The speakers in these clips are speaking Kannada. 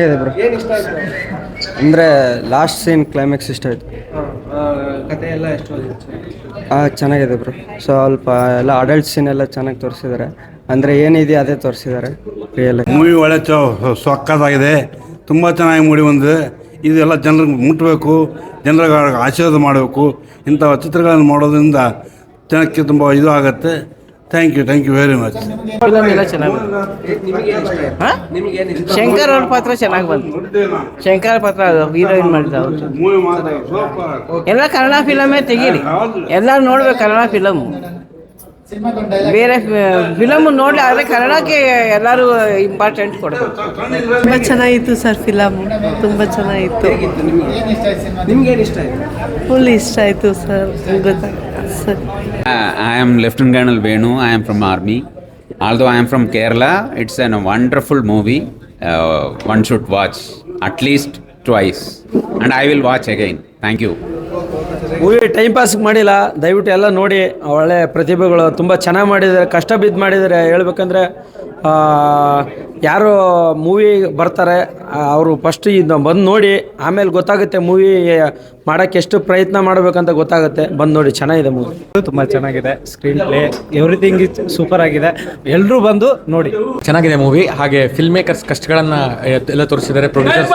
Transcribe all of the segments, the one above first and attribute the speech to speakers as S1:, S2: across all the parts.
S1: ಬ್ರೋ
S2: ಆಯ್ತು?
S1: ಅಂದರೆ ಲಾಸ್ಟ್ ಸೀನ್ ಕ್ಲೈಮ್ಯಾಕ್ಸ್ ಇಷ್ಟ ಆಯಿತು.
S2: ಕತೆ ಎಲ್ಲ ಎಷ್ಟು
S1: ಚೆನ್ನಾಗಿದೆ ಬ್ರೋ ಸ್ವಲ್ಪ ಎಲ್ಲ ಅಡಲ್ಟ್ ಸೀನ್ ಎಲ್ಲ ಚೆನ್ನಾಗಿ ತೋರಿಸಿದ್ದಾರೆ ಅಂದರೆ ಏನಿದೆ ಅದೇ ತೋರಿಸಿದ್ದಾರೆ ರಿಯಲ್
S3: ಮೂವಿ ಒಳ್ಳೆ ಚೊ ಸೊಕ್ಕದಾಗಿದೆ ತುಂಬಾ ಚೆನ್ನಾಗಿ ಮೂಡಿ ಬಂದಿದೆ. ಇದೆಲ್ಲ ಜನರಿಗೆ ಮುಟ್ಟಬೇಕು ಜನರಿಗೆ ಆಶೀರ್ವಾದ ಮಾಡಬೇಕು. ಇಂಥ ಚಿತ್ರಗಳನ್ನು ಮಾಡೋದ್ರಿಂದ ಜನಕ್ಕೆ ತುಂಬ ಇದು ಆಗುತ್ತೆ. Thank you thank you very much
S4: film ಎಲ್ಲ ಚೆನ್ನಾಗಿ ಶಂಕರ್ ಅವ್ರ ಪಾತ್ರ ಚೆನ್ನಾಗಿ ಬಂತು. ಶಂಕರ್ ಪಾತ್ರ ಹೀರೋಯಿನ್ ಮಾಡಿದ ಅವರು. ಎಲ್ಲ ಕನ್ನಡ ಫಿಲಮೇ ತೆಗೀರಿ. ಎಲ್ಲರೂ ನೋಡ್ಬೇಕು ಕನ್ನಡ ಫಿಲಮ್ ಬೇರೆ ಫಿಲಮ್ ನೋಡಿ ಆದ್ರೆ ಕನ್ನಡಕ್ಕೆ ಎಲ್ಲರೂ ಇಂಪಾರ್ಟೆಂಟ್ ಕೊಡಬೇಕು.
S5: ತುಂಬ ಚೆನ್ನಾಗಿತ್ತು ಸರ್ ಫಿಲಮ್ ತುಂಬ ಚೆನ್ನಾಗಿತ್ತು.
S2: ನಿಮ್ಗೆ ಇಷ್ಟ ಆಯ್ತು?
S5: ಫುಲ್ ಇಷ್ಟ ಆಯಿತು ಸರ್ ಗೊತ್ತಾಗ ಸರಿ
S6: Uh, I am Lieutenant Colonel Venu. I am from Army. Although I am from Kerala, it's a wonderful movie. Uh, one should watch at least twice, and I will watch again. Thank you.
S7: Movie time pass ಮಾಡಿಲ್ಲ. ದಯವಿಟ್ಟು ಎಲ್ಲ ನೋಡಿ ಒಳ್ಳೆ ಪ್ರತಿಭೆಗಳು ತುಂಬ ಚೆನ್ನಾಗಿ ಮಾಡಿದ್ದಾರೆ ಕಷ್ಟ ಬಿದ್ದು ಮಾಡಿದ್ದಾರೆ. ಹೇಳ್ಬೇಕಂದ್ರೆ ಆ, ಯಾರು ಮೂವಿ ಬರ್ತಾರೆ ಅವರು ಫಸ್ಟ್ ಇದು ಬಂದು ನೋಡಿ ಆಮೇಲೆ ಗೊತ್ತಾಗುತ್ತೆ ಮೂವಿ ಮಾಡೋಕ್ಕೆ ಎಷ್ಟು ಪ್ರಯತ್ನ ಮಾಡಬೇಕಂತ ಗೊತ್ತಾಗುತ್ತೆ. ಬಂದು ನೋಡಿ ಚೆನ್ನಾಗಿದೆ ಮೂವಿ
S8: ತುಂಬ ಚೆನ್ನಾಗಿದೆ screenplay everything is super ಆಗಿದೆ. ಎಲ್ಲರೂ ಬಂದು ನೋಡಿ.
S9: ಚೆನ್ನಾಗಿದೆ ಮೂವಿ ಹಾಗೆ ಫಿಲ್ಮ್ ಮೇಕರ್ಸ್ ಕಷ್ಟಗಳನ್ನು ಎಲ್ಲ ತೋರಿಸಿದ್ದಾರೆ ಪ್ರೊಡ್ಯೂಸರ್ಸ್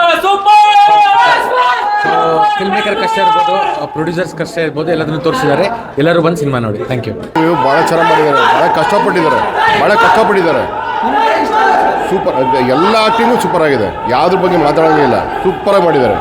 S9: ಫಿಲ್ಮ್ ಮೇಕರ್ ಕಷ್ಟ ಇರ್ಬೋದು ಪ್ರೊಡ್ಯೂಸರ್ಸ್ ಕಷ್ಟ ಇರ್ಬೋದು ಎಲ್ಲದನ್ನು ತೋರಿಸಿದ್ದಾರೆ. ಎಲ್ಲರೂ ಬಂದು ಸಿನಿಮಾ ನೋಡಿ. ಥ್ಯಾಂಕ್ ಯು
S10: ಇವು ಭಾಳ ಚೆನ್ನಾಗಿ ಮಾಡಿದ್ದಾರೆ. ಭಾಳ ಕಷ್ಟಪಟ್ಟಿದ್ದಾರೆ. ಭಾಳ ಕಷ್ಟಪಟ್ಟಿದ್ದಾರೆ. ಸೂಪರ್ ಎಲ್ಲ ಆಕ್ಟಿಂಗು ಸೂಪರ್ ಆಗಿದೆ. ಯಾವ್ದ್ರ ಬಗ್ಗೆ ಮಾತಾಡೋದಿಲ್ಲ ಸೂಪರ್ ಆಗಿ
S8: ಮಾಡಿದ್ದಾರೆ.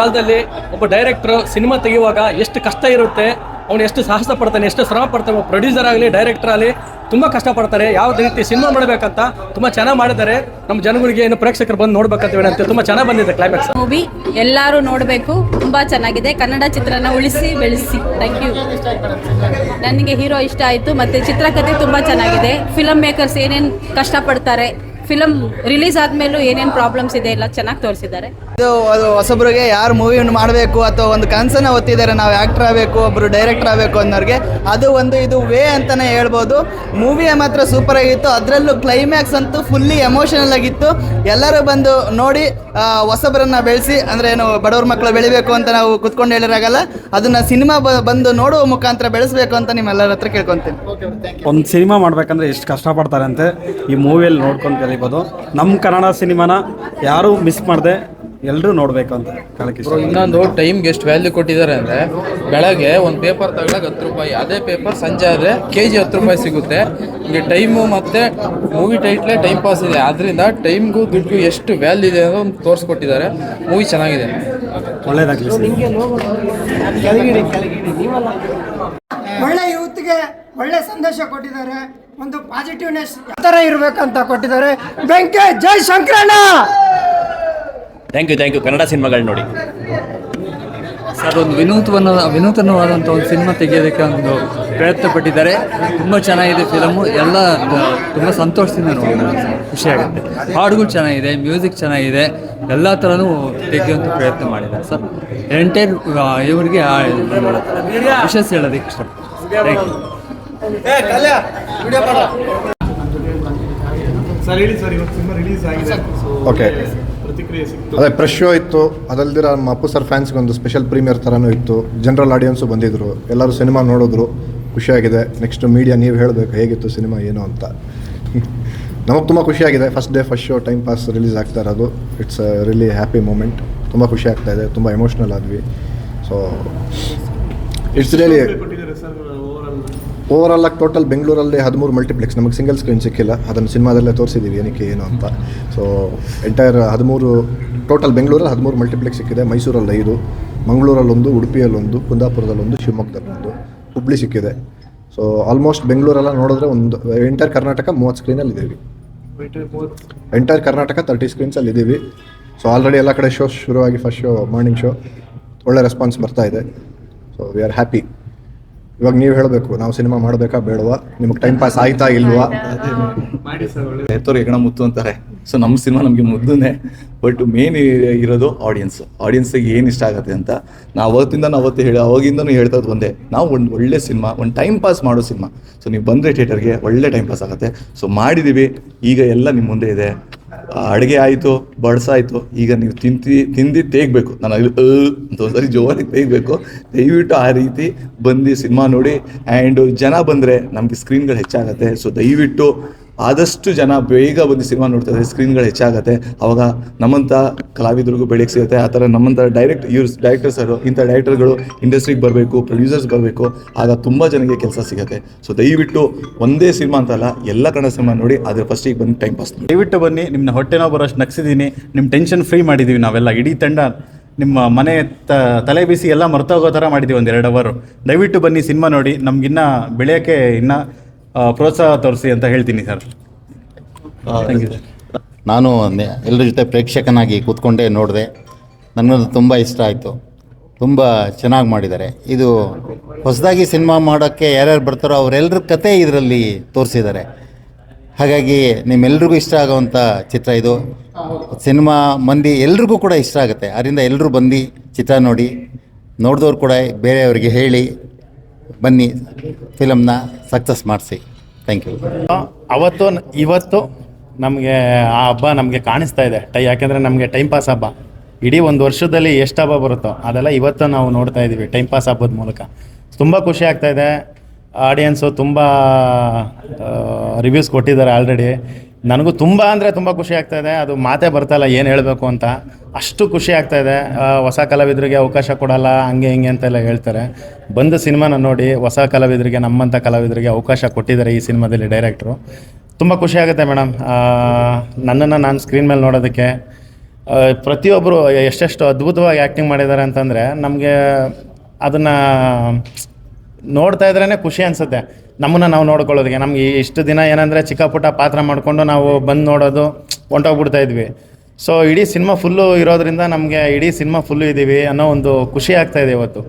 S8: ಕಾಲದಲ್ಲಿ ಒಬ್ಬ ಡೈರೆಕ್ಟರ್ ಸಿನಿಮಾ ತೆಗೆಯುವಾಗ ಎಷ್ಟು ಕಷ್ಟ ಇರುತ್ತೆ? ಅವನು ಎಷ್ಟು ಸಾಹಸ ಪಡ್ತಾನೆ, ಎಷ್ಟು ಶ್ರಮ ಪಡ್ತಾನೆ ಪ್ರೊಡ್ಯೂಸರ್ ಆಗಲಿ ಡೈರೆಕ್ಟರ್ ಆಗಲಿ, ತುಂಬ ಕಷ್ಟಪಡ್ತಾರೆ. ಯಾವ ರೀತಿ ಸಿನಿಮಾ ಮಾಡಬೇಕಂತ ತುಂಬ ಚೆನ್ನಾಗಿ ಮಾಡಿದ್ದಾರೆ. ನಮ್ಮ ಜನಗಳಿಗೆ ಏನು ಪ್ರೇಕ್ಷಕರು ಬಂದು ನೋಡ್ಬೇಕಂತ ಹೇಳಿ ತುಂಬ ಚೆನ್ನಾಗಿ ಬಂದಿದೆ ಕ್ಲೈಮ್ಯಾಕ್ಸ್
S11: ಮೂವಿ ಎಲ್ಲರೂ ನೋಡಬೇಕು. ತುಂಬ ಚೆನ್ನಾಗಿದೆ. ಕನ್ನಡ ಚಿತ್ರನ ಉಳಿಸಿ, ಬೆಳೆಸಿ. ಥ್ಯಾಂಕ್ ಯು ನನಗೆ ಹೀರೋ ಇಷ್ಟ ಆಯಿತು. ಮತ್ತು ಚಿತ್ರಕಥೆ ತುಂಬ ಚೆನ್ನಾಗಿದೆ. ಫಿಲಮ್ ಮೇಕರ್ಸ್ ಏನೇನು ಕಷ್ಟಪಡ್ತಾರೆ ಫಿಲಮ್ ರಿಲೀಸ್ ಆದಮೇಲೂ ಏನೇನು ಪ್ರಾಬ್ಲಮ್ಸ್ ಇದೆ ಎಲ್ಲ ಚೆನ್ನಾಗಿ ತೋರಿಸಿದ್ದಾರೆ.
S4: ಇದು ಅದು ಹೊಸಬ್ರಿಗೆ ಯಾರು ಮೂವಿಯನ್ನು ಮಾಡಬೇಕು ಅಥವಾ ಒಂದು ಕನಸನ್ನು ಹೊತ್ತಿದ್ದಾರೆ, ನಾವು ಆ್ಯಕ್ಟರ್ ಆಗಬೇಕು ಒಬ್ಬರು ಡೈರೆಕ್ಟರ್ ಆಗಬೇಕು ಅನ್ನೋರಿಗೆ ಅದು ಒಂದು ಇದು ವೇ ಅಂತಲೇ ಹೇಳ್ಬೋದು. ಮೂವಿ ಮಾತ್ರ ಸೂಪರ್ ಆಗಿತ್ತು, ಅದರಲ್ಲೂ ಕ್ಲೈಮ್ಯಾಕ್ಸ್ ಅಂತೂ ಫುಲ್ಲಿ ಎಮೋಷನಲ್ ಆಗಿತ್ತು. ಎಲ್ಲರೂ ಬಂದು ನೋಡಿ ಹೊಸಬರನ್ನು ಬೆಳೆಸಿ, ಅಂದರೆ ಏನು ಬಡವ್ರ ಮಕ್ಕಳು ಬೆಳಿಬೇಕು ಅಂತ ನಾವು ಕುತ್ಕೊಂಡು ಹೇಳಿರಾಗಲ್ಲ, ಅದನ್ನು ಸಿನಿಮಾ ಬಂದು ನೋಡುವ ಮುಖಾಂತರ ಬೆಳೆಸಬೇಕು ಅಂತ ನಿಮ್ಮೆಲ್ಲರ ಹತ್ರ ಕೇಳ್ಕೊತೀನಿ.
S8: ಒಂದು ಸಿನಿಮಾ ಮಾಡಬೇಕಂದ್ರೆ ಎಷ್ಟು ಕಷ್ಟಪಡ್ತಾರೆ ಅಂತ ಈ ಮೂವಿಯಲ್ಲಿ ನೋಡ್ಕೊಂಡು ಕಲಿಬೋದು. ನಮ್ಮ ಕನ್ನಡ ಸಿನಿಮಾನ ಯಾರೂ ಮಿಸ್ ಮಾಡದೆ ಎಲ್ಲರೂ ನೋಡಬೇಕು ಅಂತ ಇಷ್ಟ.
S9: ಇನ್ನೊಂದು ಟೈಮ್ಗೆ ಎಷ್ಟು ವ್ಯಾಲ್ಯೂ ಕೊಟ್ಟಿದ್ದಾರೆ ಅಂದರೆ ಬೆಳಗ್ಗೆ ಒಂದು ಪೇಪರ್ ತಗೊಳಕ್ಕೆ ಹತ್ತು ರೂಪಾಯಿ ಅದೇ ಪೇಪರ್ ಸಂಜೆ ಆದರೆ ಕೆ ಜಿ ಹತ್ತು ರೂಪಾಯಿ ಸಿಗುತ್ತೆ. ಇಲ್ಲಿ ಟೈಮು ಮತ್ತು ಮೂವಿ ಟೈಟ್ಲೇ ಟೈಮ್ ಪಾಸ್ ಇದೆ. ಆದ್ದರಿಂದ ಟೈಮ್ಗೂ ದುಡ್ಡು ಎಷ್ಟು ವ್ಯಾಲ್ಯೂ ಇದೆ ಅನ್ನೋದು ತೋರಿಸ್ಕೊಟ್ಟಿದ್ದಾರೆ. ಮೂವಿ ಚೆನ್ನಾಗಿದೆ.
S8: ಒಳ್ಳೇದಾಗಲಿ
S5: ಒಳ್ಳೆ ಯೂತ್ಗೆ ಒಳ್ಳೆ ಸಂದೇಶ ಕೊಟ್ಟಿದ್ದಾರೆ. ಒಂದು ಪಾಸಿಟಿವ್ನೆಸ್ ಯಾವ ಥರ ಇರಬೇಕಂತ ಕೊಟ್ಟಿದ್ದಾರೆ. ಬೆಂಕಿ ಜೈ ಶಂಕರಣ್ಣ
S9: thank you thank you Kannada ಸಿನಿಮಾಗಳು ನೋಡಿ.
S4: ಸರ್ ಒಂದು ವಿನೂತನ ವಿನೂತನವಾದಂಥ ಒಂದು ಸಿನಿಮಾ ತೆಗೆಯೋದಕ್ಕೆ ಒಂದು ಪ್ರಯತ್ನ ಪಟ್ಟಿದ್ದಾರೆ ತುಂಬ ಚೆನ್ನಾಗಿದೆ ಫಿಲಮು ಎಲ್ಲ ತುಂಬ ಸಂತೋಷದಿಂದ ನೋಡಿದ್ದಾರೆ ಖುಷಿ ಆಗುತ್ತೆ. ಹಾಡುಗಳು ಚೆನ್ನಾಗಿದೆ ಮ್ಯೂಸಿಕ್ ಚೆನ್ನಾಗಿದೆ. ಎಲ್ಲ ಥರನೂ ತೆಗೆಯುವಂಥ ಪ್ರಯತ್ನ ಮಾಡಿದ್ದಾರೆ ಸರ್. ಎಂಟೈರ್ ಇವರಿಗೆ ವಿಶೇಷ ಹೇಳೋದಕ್ಕೆ ಇಷ್ಟ ಥ್ಯಾಂಕ್ ಯು
S10: ಓಕೆ ಅದೇ ಫ್ರೆಶ್ ಶೋ ಇತ್ತು ಅದಲ್ದಿರ ನಮ್ಮ ಅಪ್ಪು ಸರ್ ಫ್ಯಾನ್ಸ್ಗೆ ಒಂದು ಸ್ಪೆಷಲ್ ಪ್ರೀಮಿಯರ್ ಥರನೂ ಇತ್ತು ಜನರಲ್ ಆಡಿಯನ್ಸು ಬಂದಿದ್ದರು ಎಲ್ಲರೂ ಸಿನಿಮಾ ನೋಡಿದ್ರು. ಖುಷಿಯಾಗಿದೆ. ನೆಕ್ಸ್ಟ್ ಮೀಡಿಯಾ ನೀವು ಹೇಳಬೇಕು ಹೇಗಿತ್ತು ಸಿನಿಮಾ ಏನು ಅಂತ. ನಮಗೆ ತುಂಬ ಖುಷಿಯಾಗಿದೆ. First day first show time pass release ಆಗ್ತಾ ಇರೋದು. ಇಟ್ಸ್ ರಿಲಿ ಹ್ಯಾಪಿ ಮೂಮೆಂಟ್ ತುಂಬ ಖುಷಿ ಆಗ್ತಾ ಇದೆ. ತುಂಬ ಎಮೋಷ್ನಲ್ ಆದ್ವಿ. So it's really overall ಆಗಿ ಟೋಟಲ್ ಬೆಂಗಳೂರಲ್ಲಿ ಹದಿಮೂರು ಮಲ್ಟಿಪ್ಲೆಕ್ಸ್ ನಮಗೆ ಸಿಂಗಲ್ ಸ್ಕ್ರೀನ್ ಸಿಕ್ಕಿಲ್ಲ. ಅದನ್ನು ಸಿನಿಮಾದಲ್ಲೇ ತೋರಿಸಿದ್ದೀವಿ ಏನಕ್ಕೆ ಏನು ಅಂತ. ಸೊ ಎಂಟೈರ್ ಹದಿಮೂರು ಟೋಟಲ್ ಬೆಂಗಳೂರಲ್ಲಿ ಹದಿಮೂರು ಮಲ್ಟಿಪ್ಲೆಕ್ಸ್ ಸಿಕ್ಕಿದೆ. ಮೈಸೂರಲ್ಲಿ ಐದು, ಮಂಗಳೂರಲ್ಲೊಂದು, ಉಡುಪಿಯಲ್ಲೊಂದು, ಕುಂದಾಪುರದಲ್ಲೊಂದು, ಶಿವಮೊಗ್ಗದಲ್ಲೊಂದು ಹುಬ್ಳಿ ಸಿಕ್ಕಿದೆ. ಸೊ ಆಲ್ಮೋಸ್ಟ್ ಬೆಂಗಳೂರೆಲ್ಲ ನೋಡಿದ್ರೆ ಒಂದು ಎಂಟೈರ್ ಕರ್ನಾಟಕ ಮೂವತ್ತು ಸ್ಕ್ರೀನಲ್ಲಿ ಇದ್ದೀವಿ. ಎಂಟೈರ್ ಕರ್ನಾಟಕ ತರ್ಟಿ ಸ್ಕ್ರೀನ್ಸಲ್ಲಿ ಇದ್ದೀವಿ. ಸೊ ಆಲ್ರೆಡಿ ಎಲ್ಲ ಕಡೆ ಶೋ ಶುರುವಾಗಿ ಫಸ್ಟ್ ಶೋ ಮಾರ್ನಿಂಗ್ ಶೋ ಒಳ್ಳೆ ರೆಸ್ಪಾನ್ಸ್ ಬರ್ತಾ ಇದೆ. ಸೊ ವಿ ಆರ್ ಹ್ಯಾಪಿ ಇವಾಗ ನೀವು ಹೇಳಬೇಕು, ನಾವು ಸಿನಿಮಾ ಮಾಡಬೇಕಾ ಬೇಡವಾ? ನಿಮಗೆ ಟೈಮ್ ಪಾಸ್ ಆಯ್ತಾ ಇಲ್ವಾ?
S9: ಹೆತ್ತೋರು ಹೆಗಣ ಮುತ್ತು ಅಂತಾರೆ. ಸೊ ನಮ್ಮ ಸಿನಿಮಾ ನಮಗೆ ಮುದ್ದುನೇ ಬಟ್ ಮೇನ್ ಇರೋದು ಆಡಿಯನ್ಸ್ ಆಡಿಯನ್ಸಿಗೆ ಏನು ಇಷ್ಟ ಆಗುತ್ತೆ ಅಂತ ನಾವು ಅವತ್ತಿಂದ ಅವತ್ತು ಹೇಳಿ, ಅವಾಗಿಂದನೂ ಹೇಳ್ತಾ ಒಂದೇ. ನಾವು ಒಂದು ಒಳ್ಳೆ ಸಿನಿಮಾ, ಒಂದು ಟೈಮ್ ಪಾಸ್ ಮಾಡೋ ಸಿನಿಮಾ. ಸೊ ನೀವು ಬಂದರೆ ಥಿಯೇಟರ್ಗೆ ಒಳ್ಳೆ ಟೈಮ್ ಪಾಸ್ ಆಗುತ್ತೆ. ಸೊ ಮಾಡಿದ್ದೀವಿ ಈಗ ಎಲ್ಲ ನಿಮ್ಮ ಮುಂದೆ ಇದೆ.
S12: ಅಡುಗೆ ಆಯಿತು, ಬಡ್ಸಾಯಿತು, ಈಗ ನೀವು ತಿಂತಿ, ತಿಂದು ತೇಗಬೇಕು. ನಾನು ಅಲ್ಲಿ ಅಂತ ಒಂದ್ಸರಿ ಜೋರಾಗಿ ತೇಗಬೇಕು. ದಯವಿಟ್ಟು ಆ ರೀತಿ ಬಂದು ಸಿನಿಮಾ ನೋಡಿ. ಆ್ಯಂಡ್ ಜನ ಬಂದರೆ ನಮಗೆ ಸ್ಕ್ರೀನ್ಗಳು ಹೆಚ್ಚಾಗುತ್ತೆ. ಸೊ ದಯವಿಟ್ಟು ಆದಷ್ಟು ಜನ ಬೇಗ ಬಂದು ಸಿನಿಮಾ ನೋಡ್ತಾರೆ, ಸ್ಕ್ರೀನ್ಗಳು ಹೆಚ್ಚಾಗುತ್ತೆ. ಅವಾಗ ನಮ್ಮಂಥ ಕಲಾವಿದರಿಗೂ ಬೆಳಗ್ಗೆ ಸಿಗುತ್ತೆ. ಆ ಥರ ನಮ್ಮಂಥ ಡೈರೆಕ್ಟ್ ಯೂಸ್ ಡೈರೆಕ್ಟರ್ಸರು ಇಂಥ ಡೈರೆಕ್ಟರ್ಗಳು ಇಂಡಸ್ಟ್ರಿಗೆ ಬರಬೇಕು, ಪ್ರೊಡ್ಯೂಸರ್ಸ್ ಬರಬೇಕು, ಆಗ ತುಂಬ ಜನಕ್ಕೆ ಕೆಲಸ ಸಿಗುತ್ತೆ. ಸೊ ದಯವಿಟ್ಟು ಒಂದೇ ಸಿನಿಮಾ ಅಂತಲ್ಲ ಎಲ್ಲ ಕನ್ನಡ ಸಿನಿಮಾ ನೋಡಿ, ಅದ್ರ ಫಸ್ಟಿಗೆ ಬಂದು ಟೈಮ್ ಪಾಸ್
S13: ದಯವಿಟ್ಟು ಬನ್ನಿ ನಿಮ್ಮನ್ನ ಹೊಟ್ಟೆ ನೋವು ಬರೋಷ್ಟು ನಗ್ಸಿದ್ದೀನಿ. ನಿಮ್ಮ ಟೆನ್ಷನ್ ಫ್ರೀ ಮಾಡಿದ್ದೀವಿ ನಾವೆಲ್ಲ, ಇಡೀ ತಂಡ. ನಿಮ್ಮ ಮನೆ ತ, ತಲೆ ಬಿಸಿ ಎಲ್ಲ ಮರ್ತೋಗೋ ಥರ ಮಾಡಿದ್ದೀವಿ ಒಂದು ಎರಡು ಅವರು ದಯವಿಟ್ಟು ಬನ್ನಿ, ಸಿನಿಮಾ ನೋಡಿ. ನಮಗಿನ್ನ ಬೆಳೆಯೋಕ್ಕೆ ಇನ್ನೂ ಪ್ರೋತ್ಸಾಹ ತೋರಿಸಿ ಅಂತ ಹೇಳ್ತೀನಿ ಸರ್ ಥ್ಯಾಂಕ್ ಯು ಸರ್
S14: ನಾನು ಎಲ್ಲರ ಜೊತೆ ಪ್ರೇಕ್ಷಕನಾಗಿ ಕೂತ್ಕೊಂಡೇ ನೋಡಿದೆ. ನನಗದು ತುಂಬ ಇಷ್ಟ ಆಯಿತು. ತುಂಬ ಚೆನ್ನಾಗಿ ಮಾಡಿದ್ದಾರೆ. ಇದು ಹೊಸದಾಗಿ ಸಿನಿಮಾ ಮಾಡೋಕ್ಕೆ ಯಾರ್ಯಾರು ಬರ್ತಾರೋ ಅವರೆಲ್ಲರ ಕತೆ ಇದರಲ್ಲಿ ತೋರಿಸಿದ್ದಾರೆ. ಹಾಗಾಗಿ ನಿಮ್ಮೆಲ್ರಿಗೂ ಇಷ್ಟ ಆಗೋವಂಥ ಚಿತ್ರ ಇದು. ಸಿನಿಮಾ ಮಂದಿ ಎಲ್ರಿಗೂ ಕೂಡ ಇಷ್ಟ ಆಗುತ್ತೆ. ಅದರಿಂದ ಎಲ್ಲರೂ ಬಂದು ಚಿತ್ರ ನೋಡಿ ನೋಡಿದವ್ರು ಕೂಡ ಬೇರೆಯವರಿಗೆ ಹೇಳಿ ಬನ್ನಿ ಫಿಲಮ್ನ ಸಕ್ಸಸ್ ಮಾಡಿಸಿ. ಥ್ಯಾಂಕ್ ಯು
S15: ಅವತ್ತು ಇವತ್ತು ನಮಗೆ ಆ ಹಬ್ಬ ನಮಗೆ ಕಾಣಿಸ್ತಾ ಇದೆ. ಟೈ ಯಾಕೆಂದರೆ ನಮಗೆ ಟೈಮ್ ಪಾಸ್ ಹಬ್ಬ. ಇಡೀ ಒಂದು ವರ್ಷದಲ್ಲಿ ಎಷ್ಟು ಹಬ್ಬ ಬರುತ್ತೋ ಅದೆಲ್ಲ ಇವತ್ತು ನಾವು ನೋಡ್ತಾ ಇದ್ದೀವಿ ಟೈಮ್ ಪಾಸ್ ಹಬ್ಬದ ಮೂಲಕ. ತುಂಬ ಖುಷಿ ಆಗ್ತಾ ಇದೆ. ಆಡಿಯನ್ಸು ತುಂಬ ರಿವ್ಯೂಸ್ ಕೊಟ್ಟಿದ್ದಾರೆ ಆಲ್ರೆಡಿ ನನಗೂ ತುಂಬ ಅಂದರೆ ತುಂಬ ಖುಷಿ ಆಗ್ತಾ ಇದೆ. ಅದು ಮಾತೇ ಬರ್ತಾಯಿಲ್ಲ ಏನು ಹೇಳಬೇಕು ಅಂತ. ಅಷ್ಟು ಖುಷಿ ಆಗ್ತಾ ಇದೆ. ಹೊಸ ಕಲಾವಿದರಿಗೆ ಅವಕಾಶ ಕೊಡಲ್ಲ, ಹಂಗೆ ಹಿಂಗೆ ಅಂತೆಲ್ಲ ಹೇಳ್ತಾರೆ. ಬಂದ ಸಿನಿಮಾನ ನೋಡಿ, ಹೊಸ ಕಲಾವಿದರಿಗೆ ನಮ್ಮಂಥ ಕಲಾವಿದರಿಗೆ ಅವಕಾಶ ಕೊಟ್ಟಿದ್ದಾರೆ ಈ ಸಿನಿಮಾದಲ್ಲಿ ಡೈರೆಕ್ಟ್ರು. ತುಂಬ ಖುಷಿ ಆಗುತ್ತೆ ಮೇಡಮ್. ನನ್ನನ್ನು ನಾನು ಸ್ಕ್ರೀನ್ ಮೇಲೆ ನೋಡೋದಕ್ಕೆ ಪ್ರತಿಯೊಬ್ಬರು ಎಷ್ಟೆಷ್ಟು ಅದ್ಭುತವಾಗಿ ಆ್ಯಕ್ಟಿಂಗ್ ಮಾಡಿದ್ದಾರೆ ಅಂತಂದರೆ, ನಮಗೆ ಅದನ್ನು ನೋಡ್ತಾ ಇದ್ರೇ ಖುಷಿ ಅನಿಸುತ್ತೆ. ನಮ್ಮನ್ನು ನಾವು ನೋಡ್ಕೊಳ್ಳೋದಕ್ಕೆ. ನಮ್ಗೆ ಇಷ್ಟು ದಿನ ಏನಂದರೆ ಚಿಕ್ಕ ಪುಟ್ಟ ಪಾತ್ರ ಮಾಡಿಕೊಂಡು ನಾವು ಬಂದು ನೋಡೋದು ಹೊಂಟೋಗ್ಬಿಡ್ತಾ ಇದ್ವಿ. ಸೊ ಇಡೀ ಸಿನಿಮಾ ಫುಲ್ಲು ಇರೋದ್ರಿಂದ ನಮಗೆ ಇಡೀ ಸಿನಿಮಾ ಫುಲ್ಲು ಇದ್ದೀವಿ ಅನ್ನೋ ಒಂದು ಖುಷಿ ಆಗ್ತಾ ಇದೆ ಇವತ್ತು.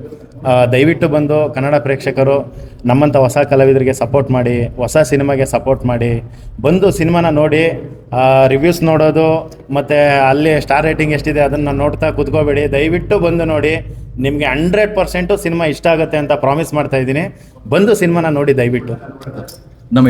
S15: ದಯವಿಟ್ಟು ಬಂದು ಕನ್ನಡ ಪ್ರೇಕ್ಷಕರು ನಮ್ಮಂಥ ಹೊಸ ಕಲಾವಿದರಿಗೆ ಸಪೋರ್ಟ್ ಮಾಡಿ, ಹೊಸ ಸಿನಿಮಾಗೆ ಸಪೋರ್ಟ್ ಮಾಡಿ, ಬಂದು ಸಿನಿಮಾನ ನೋಡಿ ರಿವ್ಯೂಸ್ ನೋಡೋದು, ಮತ್ತು ಅಲ್ಲಿ ಸ್ಟಾರ್ ರೇಟಿಂಗ್ ಎಷ್ಟಿದೆ ಅದನ್ನು ನೋಡ್ತಾ ಕೂತ್ಕೋಬೇಡಿ. ದಯವಿಟ್ಟು ಬಂದು ನೋಡಿ, ನಿಮಗೆ ಹಂಡ್ರೆಡ್ ಪರ್ಸೆಂಟು ಸಿನಿಮಾ ಇಷ್ಟ ಆಗುತ್ತೆ ಅಂತ ಪ್ರಾಮಿಸ್ ಮಾಡ್ತಾ ಇದ್ದೀನಿ. ಬಂದು ಸಿನಿಮಾನ ನೋಡಿ ದಯವಿಟ್ಟು.
S13: ನಮ್ಮ